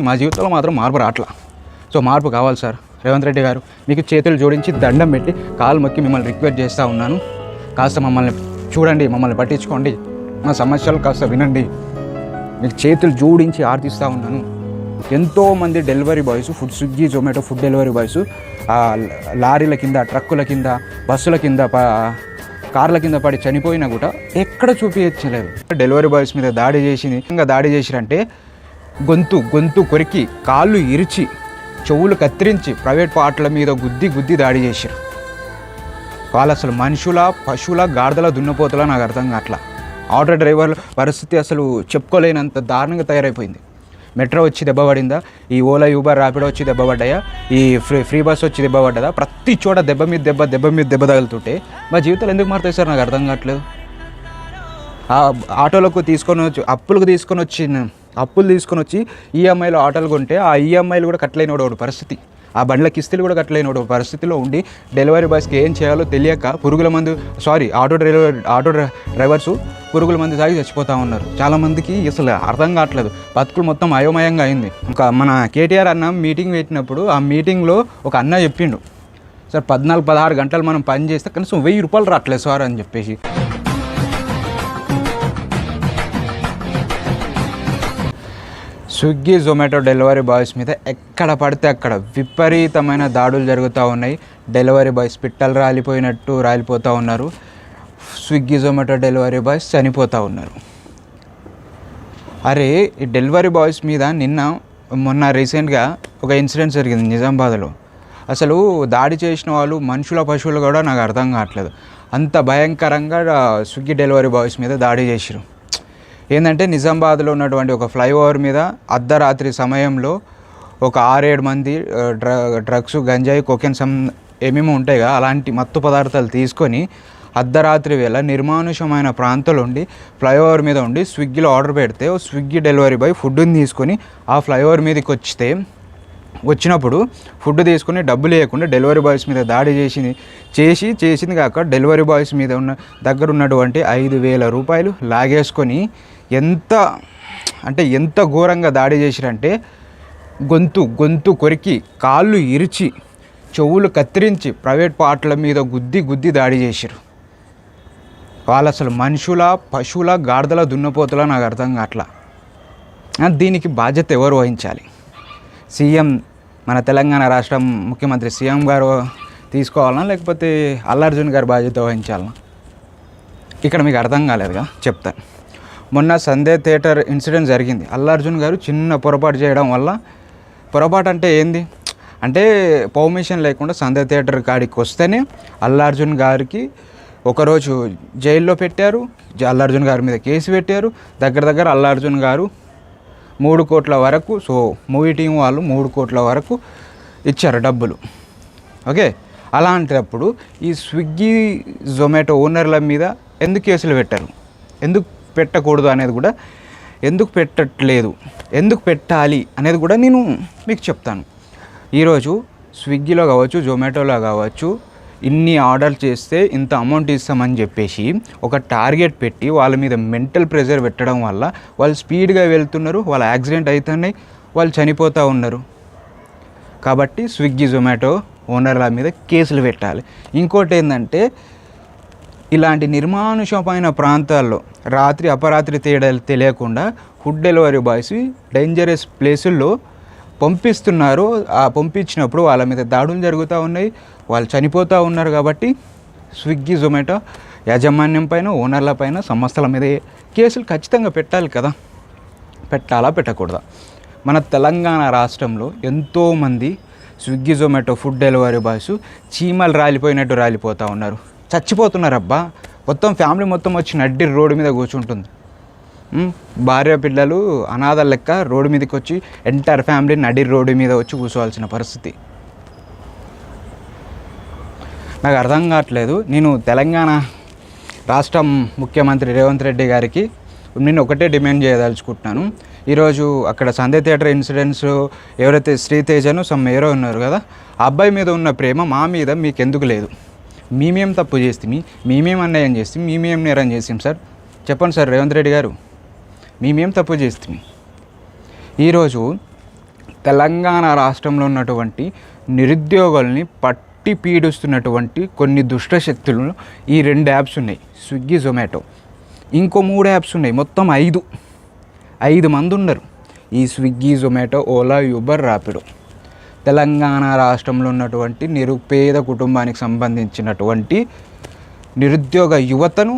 మా జీవితంలో మాత్రం మార్పు రావట్లా సో మార్పు కావాలి సార్. రేవంత్ రెడ్డి గారు మీకు చేతులు జోడించి దండం పెట్టి కాలు మొక్కి మిమ్మల్ని రిక్వెస్ట్ చేస్తూ ఉన్నాను. కాస్త మమ్మల్ని చూడండి మమ్మల్ని పట్టించుకోండి. మా సమస్యలు కాస్త వినండి. మీకు చేతులు జోడించి ఆర్తిస్తూ ఉన్నాను. ఎంతోమంది delivery boys food Swiggy Zomato food delivery boys లారీల కింద ట్రక్కుల కింద బస్సుల కింద ప- కార్ల కింద పడి చనిపోయినా కూడా ఎక్కడ చూపించలేదు. డెలివరీ బాయ్స్ మీద దాడి చేసి ఇంకా దాడి చేసిరంటే గొంతు గొంతు కొరికి కాళ్ళు ఇరిచి చెవులు కత్తిరించి ప్రైవేట్ పాటల మీద గుద్ది గుద్ది దాడి చేశారు. వాళ్ళు అసలు మనుషుల పశువుల గాడిదల దున్నపోతుల నాకు అర్థం కావట్లా. ఆటో డ్రైవర్ల పరిస్థితి అసలు చెప్పుకోలేనంత దారుణంగా తయారైపోయింది. మెట్రో వచ్చి దెబ్బ పడిందా? ఈ ఓలా యూబర్ ర్యాపిడో వచ్చి దెబ్బ పడ్డాయా? ఈ ఫ్రీ ఫ్రీ బస్ వచ్చి దెబ్బ పడ్డదా? ప్రతి చోట దెబ్బ మీద దెబ్బ దెబ్బ మీద దెబ్బ తగులుతుంటే మా జీవితాలు ఎందుకు మారుతాయి సార్? నాకు అర్థం కావట్లేదు. ఆటోలకు తీసుకొని వచ్చి అప్పులకు తీసుకొని వచ్చిన అప్పులు తీసుకొని వచ్చి ఈఎంఐలో ఆటోలు కొంటే ఆ ఈఎంఐలు కూడా కట్టలేని వాడు పరిస్థితి. ఆ బండ్ల కిస్తులు కూడా కట్టలేని వాడు పరిస్థితిలో ఉండి డెలివరీ బాయ్స్కి ఏం చేయాలో తెలియక పురుగుల మందు sorry auto driver auto drivers పురుగుల మందు తాగి చచ్చిపోతూ ఉన్నారు. చాలామందికి అసలు అర్థం కావట్లేదు. బతుకులు మొత్తం అయోమయంగా అయింది. ఇంకా మన కేటీఆర్ అన్న మీటింగ్ పెట్టినప్పుడు ఆ మీటింగ్లో ఒక అన్న చెప్పిండు. సార్ పద్నాలుగు పదహారు గంటలు మనం పని చేస్తే కనీసం వెయ్యి రూపాయలు రావట్లేదు సార్ అని చెప్పేసి. స్విగ్గీ జొమాటో డెలివరీ బాయ్స్ మీద ఎక్కడ పడితే అక్కడ విపరీతమైన దాడులు జరుగుతూ ఉన్నాయి. డెలివరీ బాయ్స్ పిట్టలు రాలిపోయినట్టు రాలిపోతూ ఉన్నారు. స్విగ్గీ జొమాటో డెలివరీ బాయ్స్ చనిపోతూ ఉన్నారు. అరే ఈ డెలివరీ బాయ్స్ మీద నిన్న మొన్న రీసెంట్గా ఒక ఇన్సిడెంట్ జరిగింది నిజామాబాద్లో. అసలు దాడి చేసిన వాళ్ళు మనుషుల పశువులు కూడా నాకు అర్థం కావట్లేదు. అంత భయంకరంగా స్విగ్గీ డెలివరీ బాయ్స్ మీద దాడి చేసిరు ఏంటంటే నిజామాబాద్లో ఉన్నటువంటి ఒక ఫ్లైఓవర్ మీద అర్ధరాత్రి సమయంలో ఒక ఆరేడు మంది డ్ర డ్రగ్స్ గంజాయి కొకెన్ సమ్ ఏమేమో ఉంటాయి కదా అలాంటి మత్తు పదార్థాలు తీసుకొని అర్ధరాత్రి వేళ నిర్మానుషమైన ప్రాంతంలో ఉండి ఫ్లైఓవర్ మీద ఉండి స్విగ్గీలో ఆర్డర్ పెడితే స్విగ్గీ డెలివరీ బాయ్ ఫుడ్ని తీసుకొని ఆ ఫ్లైఓవర్ మీదకి వచ్చితే వచ్చినప్పుడు ఫుడ్ తీసుకుని డబ్బులు లేకుండా డెలివరీ బాయ్స్ మీద దాడి చేసింది చేసి చేసింది కాక డెలివరీ బాయ్స్ మీద ఉన్న దగ్గర ఉన్నటువంటి ఐదు వేల రూపాయలు లాగేసుకొని ఎంత అంటే ఎంత ఘోరంగా దాడి చేసిరంటే గొంతు గొంతు కొరికి కాళ్ళు ఇరిచి చెవులు కత్తిరించి ప్రైవేట్ పాటల మీద గుద్ది గుద్ది దాడి చేసిరు వాళ్ళు అసలు మనుషుల పశువుల గాడిదల దున్నపోతుల నాకు అర్థం కావట్లా. దీనికి బాధ్యత ఎవరు వహించాలి? సీఎం మన తెలంగాణ రాష్ట్రం ముఖ్యమంత్రి సీఎం గారు తీసుకోవాలనా లేకపోతే అల్లార్జున్ గారు బాధ్యత వహించాలనా? ఇక్కడ మీకు అర్థం కాలేదుగా? చెప్తాను. మొన్న సందే థియేటర్ ఇన్సిడెంట్ జరిగింది. అల్లార్జున్ గారు చిన్న పొరపాటు చేయడం వల్ల పొరపాటు అంటే ఏంది? అంటే పర్మిషన్ లేకుండా సందే థియేటర్ కాడికి వస్తేనే అల్లార్జున్ గారికి ఒకరోజు జైల్లో పెట్టారు. అల్లార్జున్ గారి మీద కేసు పెట్టారు. దగ్గర దగ్గర అల్లార్జున్ గారు మూడు కోట్ల వరకు సో మూవీ టీం వాళ్ళు మూడు కోట్ల వరకు ఇచ్చారు డబ్బులు. ఓకే? అలాంటప్పుడు ఈ స్విగ్గీ జొమాటో ఓనర్ల మీద ఎందుకు కేసులు పెట్టారు? ఎందుకు పెట్టకూడదు అనేది కూడా ఎందుకు పెట్టట్లేదు? ఎందుకు పెట్టాలి అనేది కూడా నేను మీకు చెప్తాను. ఈరోజు స్విగ్గీలో కావచ్చు జొమాటోలో కావచ్చు ఇన్ని ఆర్డర్ చేస్తే ఇంత అమౌంట్ ఇస్తామని చెప్పేసి ఒక టార్గెట్ పెట్టి వాళ్ళ మీద మెంటల్ ప్రెషర్ పెట్టడం వల్ల వాళ్ళు స్పీడ్గా వెళ్తున్నారు వాళ్ళు యాక్సిడెంట్ అవుతున్నాయి వాళ్ళు చనిపోతూ ఉన్నారు. కాబట్టి స్విగ్గీ జొమాటో ఓనర్ల మీద కేసులు పెట్టాలి. ఇంకోటి ఏంటంటే ఇలాంటి నిర్మానుషమైన ప్రాంతాల్లో రాత్రి అపరాత్రి తేడాలు తెలియకుండా ఫుడ్ డెలివరీ బాయ్స్ డేంజరస్ ప్లేసుల్లో పంపిస్తున్నారు. ఆ పంపించినప్పుడు వాళ్ళ మీద దాడులు జరుగుతూ ఉన్నాయి. వాళ్ళు చనిపోతూ ఉన్నారు కాబట్టి స్విగ్గీ జొమాటో యాజమాన్యం పైన ఓనర్ల పైన సంస్థల మీద కేసులు ఖచ్చితంగా పెట్టాలి కదా. పెట్టాలా పెట్టకూడదా? మన తెలంగాణ రాష్ట్రంలో ఎంతోమంది Swiggy Zomato food delivery boys చీమలు రాలిపోయినట్టు రాలిపోతూ ఉన్నారు. చచ్చిపోతున్నారు అబ్బా మొత్తం ఫ్యామిలీ మొత్తం వచ్చి నడ్డి రోడ్డు మీద కూర్చుంటుంది. భార్య పిల్లలు అనాథల లెక్క రోడ్డు మీదకి వచ్చి ఎంటైర్ ఫ్యామిలీ నడి రోడ్డు మీద వచ్చి కూర్చోవాల్సిన పరిస్థితి. నాకు అర్థం కావట్లేదు. నేను తెలంగాణ రాష్ట్రం ముఖ్యమంత్రి రేవంత్ రెడ్డి గారికి నేను ఒకటే డిమాండ్ చేయదలుచుకుంటున్నాను. ఈరోజు అక్కడ సందే థియేటర్ ఇన్సిడెంట్స్ ఎవరైతే శ్రీతేజను సమ్ ఎవరో ఉన్నారు కదా ఆ అబ్బాయి మీద ఉన్న ప్రేమ మా మీద మీకు ఎందుకు లేదు. మేమేం తప్పు చేస్తే మేమేం అన్యాయం చేస్తే మేమేం నేరం చేస్తాం సార్? చెప్పండి సార్ రేవంత్ రెడ్డి గారు. మేమేం తప్పు చేస్తే ఈరోజు తెలంగాణ రాష్ట్రంలో ఉన్నటువంటి నిరుద్యోగుల్ని పట్టి పీడిస్తున్నటువంటి కొన్ని దుష్ట శక్తులు ఈ రెండు యాప్స్ ఉన్నాయి. స్విగ్గీ జొమాటో. ఇంకో మూడు యాప్స్ ఉన్నాయి. మొత్తం ఐదు. ఐదు మంది ఉన్నారు. ఈ స్విగ్గీ జొమాటో ఓలా యూబర్ ర్యాపిడో తెలంగాణ రాష్ట్రంలో ఉన్నటువంటి నిరుపేద కుటుంబానికి సంబంధించినటువంటి నిరుద్యోగ యువతను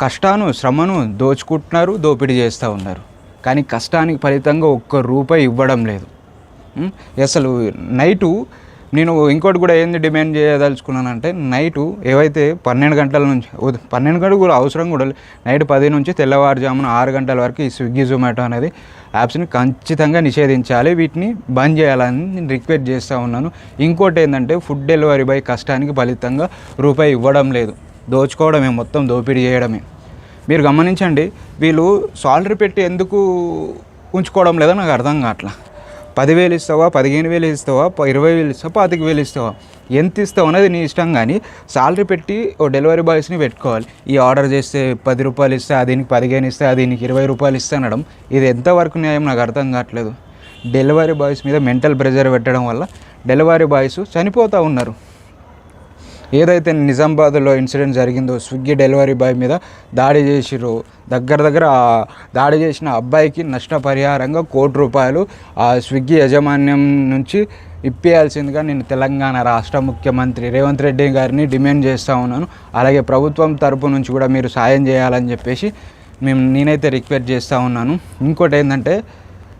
కష్టాను శ్రమను దోచుకుంటున్నారు దోపిడీ చేస్తూ ఉన్నారు. కానీ కష్టానికి ఫలితంగా ఒక్క రూపాయి ఇవ్వడం లేదు. అసలు నైటు నేను ఇంకోటి కూడా ఏంది డిమాండ్ చేయదలుచుకున్నానంటే నైటు ఏవైతే పన్నెండు గంటల నుంచి పన్నెండు గంటలు కూడా అవసరం కూడా నైట్ పది నుంచి తెల్లవారుజామున ఆరు గంటల వరకు ఈ స్విగ్గీ జొమాటో అనేది యాప్స్ని ఖచ్చితంగా నిషేధించాలి. వీటిని బంద్ చేయాలని నేను రిక్వెస్ట్ చేస్తూ ఉన్నాను. ఇంకోటి ఏంటంటే ఫుడ్ డెలివరీ బై కష్టానికి ఫలితంగా రూపాయి ఇవ్వడం లేదు. దోచుకోవడమే మొత్తం దోపిడీ చేయడమే. మీరు గమనించండి వీళ్ళు సాలరీ పెట్టి ఎందుకు ఉంచుకోవడం లేదో నాకు అర్థం కావట్లా. పదివేలు ఇస్తావా పదిహేను వేలు ఇస్తావా ఇరవై వేలు ఇస్తావా పాతిక వేలు ఇస్తావా? ఎంత ఇస్తావు అనేది నీ ఇష్టం కానీ సాలరీ పెట్టి ఓ డెలివరీ బాయ్స్ని పెట్టుకోవాలి. ఈ ఆర్డర్ చేస్తే పది రూపాయలు ఇస్తే దీనికి పదిహేను ఇస్తే దీనికి ఇరవై రూపాయలు ఇస్తే అనడం ఇది ఎంతవరకు న్యాయం నాకు అర్థం కావట్లేదు. డెలివరీ బాయ్స్ మీద మెంటల్ ప్రెజర్ పెట్టడం వల్ల డెలివరీ బాయ్స్ చనిపోతూ ఉన్నారు. ఏదైతే నిజామాబాద్లో ఇన్సిడెంట్ జరిగిందో స్విగ్గీ డెలివరీ బాయ్ మీద దాడి చేసిరు దగ్గర దగ్గర దాడి చేసిన అబ్బాయికి నష్టపరిహారంగా కోటి రూపాయలు ఆ స్విగ్గీ యాజమాన్యం నుంచి ఇప్పేయాల్సిందిగా నేను తెలంగాణ రాష్ట్ర ముఖ్యమంత్రి రేవంత్ రెడ్డి గారిని డిమాండ్ చేస్తూ ఉన్నాను. అలాగే ప్రభుత్వం తరపు నుంచి కూడా మీరు సాయం చేయాలని చెప్పేసి మేము నేనైతే రిక్వెస్ట్ చేస్తూ ఉన్నాను. ఇంకోటి ఏంటంటే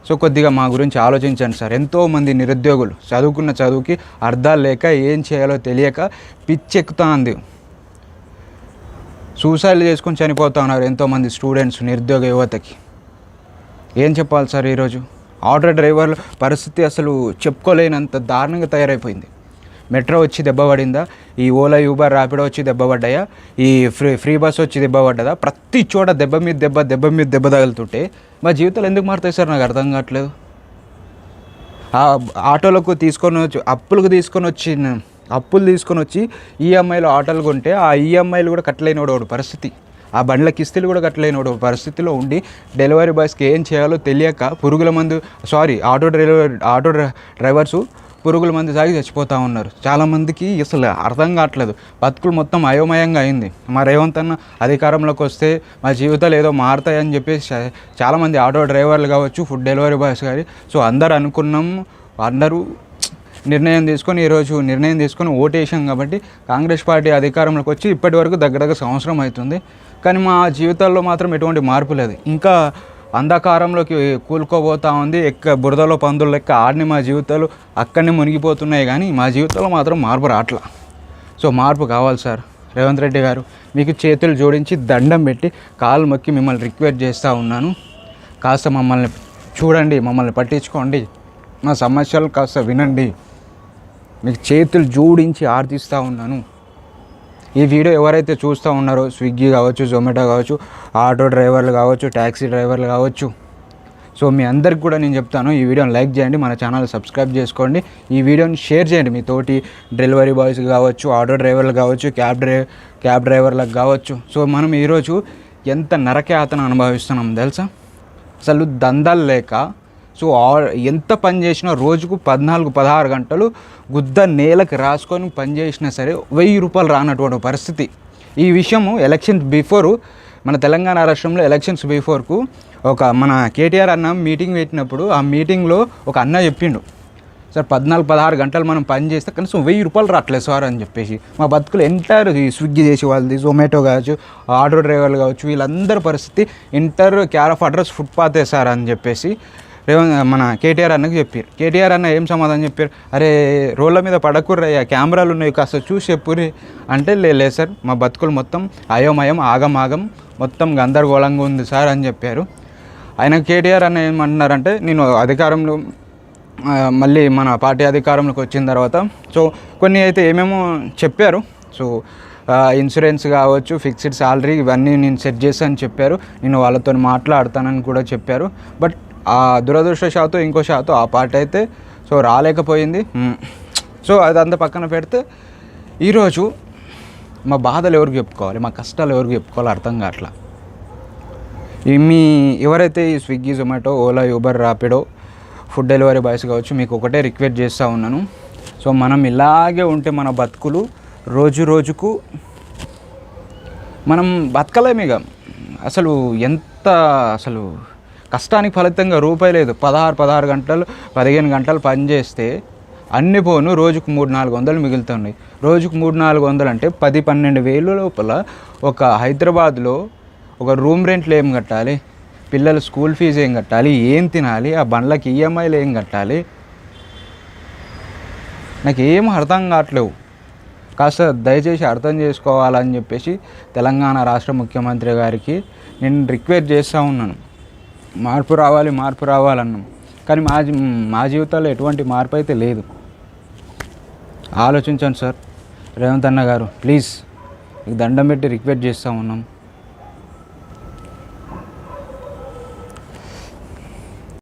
సో కొద్దిగా మా గురించి ఆలోచించండి సార్. ఎంతోమంది నిరుద్యోగులు చదువుకున్న చదువుకి అర్థాలు లేక ఏం చేయాలో తెలియక పిచ్చెక్కుతుంది. సూసైడ్ చేసుకొని చనిపోతా ఉన్నారు ఎంతోమంది స్టూడెంట్స్ నిరుద్యోగ యువతకి. ఏం చెప్పాలి సార్ ఈరోజు? ఆటో డ్రైవర్ల పరిస్థితి అసలు చెప్పుకోలేనంత దారుణంగా తయారైపోయింది. మెట్రో వచ్చి దెబ్బ పడిందా? ఈ ఓలా యూబర్ ర్యాపిడో వచ్చి దెబ్బ పడ్డాయా? ఈ ఫ్రీ ఫ్రీ బస్ వచ్చి దెబ్బ పడ్డదా? ప్రతి చోట దెబ్బ మీద దెబ్బ దెబ్బ మీద దెబ్బ తగులుతుంటే మా జీవితాలు ఎందుకు మారుతాయి సార్? నాకు అర్థం కావట్లేదు. ఆ ఆటోలకు తీసుకొని వచ్చి అప్పులకు తీసుకొని వచ్చి అప్పులు తీసుకొని వచ్చి ఈఎంఐలో ఆటోలు కొంటే ఆ ఈఎంఐలు కూడా కట్టలేనివాడు వాడు పరిస్థితి. ఆ బండ్ల కిస్తులు కూడా కట్టలేనివాడు పరిస్థితిలో ఉండి డెలివరీ బాయ్స్కి ఏం చేయాలో తెలియక పురుగుల మందు sorry auto driver auto drivers పురుగుల మంది సాగి చచ్చిపోతూ ఉన్నారు. చాలామందికి అసలు అర్థం కావట్లేదు. బతుకులు మొత్తం అయోమయంగా అయింది. మా రేవంత్ అన్న అధికారంలోకి వస్తే మా జీవితాలు ఏదో మారుతాయని చెప్పేసి చాలామంది ఆటో డ్రైవర్లు కావచ్చు ఫుడ్ డెలివరీ బాయ్స్ కానీ సో అందరు అనుకున్నాం అందరూ నిర్ణయం తీసుకొని ఈరోజు నిర్ణయం తీసుకొని ఓటేసాం కాబట్టి కాంగ్రెస్ పార్టీ అధికారంలోకి వచ్చి ఇప్పటి వరకు దగ్గర దగ్గర సంవత్సరం అవుతుంది. కానీ మా జీవితాల్లో మాత్రం ఎటువంటి మార్పు లేదు. ఇంకా అంధకారంలోకి కూలుకోబోతా ఉంది. ఎక్క బురదలో పందులు లెక్క ఆడిని మా జీవితాలు అక్కడనే మునిగిపోతున్నాయి కానీ మా జీవితంలో మాత్రం మార్పు రావట్లా సో మార్పు కావాలి సార్. రేవంత్ రెడ్డి గారు మీకు చేతులు జోడించి దండం పెట్టి కాలు మొక్కి మిమ్మల్ని రిక్వెస్ట్ చేస్తూ ఉన్నాను. కాస్త మమ్మల్ని చూడండి మమ్మల్ని పట్టించుకోండి. మా సమస్యలు కాస్త వినండి. మీకు చేతులు జోడించి ఆర్థిస్తూ ఉన్నాను. ఈ వీడియో ఎవరైతే చూస్తూ ఉన్నారో స్విగ్గీ కావచ్చు జొమాటో కావచ్చు ఆటో డ్రైవర్లు కావచ్చు ట్యాక్సీ డ్రైవర్లు కావచ్చు. సో మీ అందరికి కూడా నేను చెప్తాను ఈ వీడియోని లైక్ చేయండి మన ఛానల్ సబ్స్క్రైబ్ చేసుకోండి. ఈ వీడియోని షేర్ చేయండి మీ తోటి డెలివరీ బాయ్స్ కావచ్చు ఆటో డ్రైవర్లు కావచ్చు క్యాబ్ డ్రై క్యాబ్ డ్రైవర్లకు కావచ్చు. సో మనం ఈరోజు ఎంత నరకే అతను అనుభవిస్తున్నాం తెలుసా? అసలు దందాలు లేక సో ఎంత పని చేసినా రోజుకు పద్నాలుగు పదహారు గంటలు గుద్ద నేలకు రాసుకొని పని చేసినా సరే వెయ్యి రూపాయలు రానటువంటి పరిస్థితి. ఈ విషయము ఎలక్షన్స్ బిఫోర్ మన తెలంగాణ రాష్ట్రంలో ఎలక్షన్స్ బిఫోర్కు ఒక మన కేటీఆర్ అన్న మీటింగ్ పెట్టినప్పుడు ఆ మీటింగ్లో ఒక అన్న చెప్పిండు. సార్ పద్నాలుగు పదహారు గంటలు మనం పని చేస్తే కనీసం వెయ్యి రూపాయలు రావట్లేదు సార్ అని చెప్పేసి. మా బతుకులు ఎంటైర్ ఈ స్విగ్గీ చేసే వాళ్ళది జొమాటో కావచ్చు ఆటో డ్రైవర్లు కావచ్చు వీళ్ళందరి పరిస్థితి ఇంటర్ క్యార్ ఆఫ్ అడ్రస్ ఫుట్పాతే సార్ అని చెప్పేసి రేవంత్ మన కేటీఆర్ అన్నకు చెప్పారు కేటీఆర్ అన్న ఏం సమాధానం చెప్పారు అరే రోడ్ల మీద పడకుర్రయ్యా కెమెరాలు ఉన్నాయి కాస్త చూసి చెప్పురి అంటే లే సార్ మా బతుకులు మొత్తం అయోమయం ఆగం ఆగం మొత్తం గందరగోళంగా ఉంది సార్ అని చెప్పారు. ఆయన కేటీఆర్ అన్న ఏమంటున్నారంటే నేను అధికారంలో మళ్ళీ మన పార్టీ అధికారంలోకి వచ్చిన తర్వాత సో కొన్ని అయితే ఏమేమో చెప్పారు. సో ఇన్సూరెన్స్ కావచ్చు ఫిక్స్డ్ శాలరీ ఇవన్నీ నేను సెట్ చేశాను చెప్పారు. నేను వాళ్ళతో మాట్లాడతానని కూడా చెప్పారు. బట్ ఆ దురదృష్టశాతో ఇంకో షాతో ఆ పార్ట్ అయితే సో రాలేకపోయింది. సో సో అదంతా పక్కన పెడితే ఈరోజు మా బాధలు ఎవరికి చెప్పుకోవాలి? మా కష్టాలు ఎవరికి చెప్పుకోవాలి? అర్థం కావట్లా? ఈ మీ ఎవరైతే ఈ Swiggy Zomato Ola Uber Rapido food delivery boys కావచ్చు మీకు ఒకటే రిక్వెస్ట్ చేస్తూ ఉన్నాను. సో మనం ఇలాగే ఉంటే మన బతుకులు రోజు రోజుకు మనం బతకలేమిగా అసలు ఎంత అసలు కష్టానికి ఫలితంగా రూపాయి లేదు. పదహారు పదహారు గంటలు పదిహేను గంటలు పనిచేస్తే అన్ని పోను రోజుకు మూడు నాలుగు వందలు మిగులుతున్నాయి. రోజుకు మూడు నాలుగు వందలు అంటే పది పన్నెండు వేలు లోపల ఒక హైదరాబాద్లో ఒక రూమ్ రెంట్లు ఏం కట్టాలి? పిల్లల స్కూల్ ఫీజు ఏం కట్టాలి? ఏం తినాలి? ఆ బండ్లకి ఈఎంఐలు ఏం కట్టాలి? నాకు ఏం అర్థం కావట్లేవు. కాస్త దయచేసి అర్థం చేసుకోవాలని చెప్పేసి తెలంగాణ రాష్ట్ర ముఖ్యమంత్రి గారికి నేను రిక్వెస్ట్ చేస్తూ ఉన్నాను. మార్పు రావాలి మార్పు రావాలన్నాం. కానీ మా మా జీవితాల్లో ఎటువంటి మార్పు అయితే లేదు. ఆలోచించండి సార్. రేవంత్ అన్న గారు ప్లీజ్. మీకు దండం పెట్టి రిక్వెస్ట్ చేస్తూ ఉన్నాం.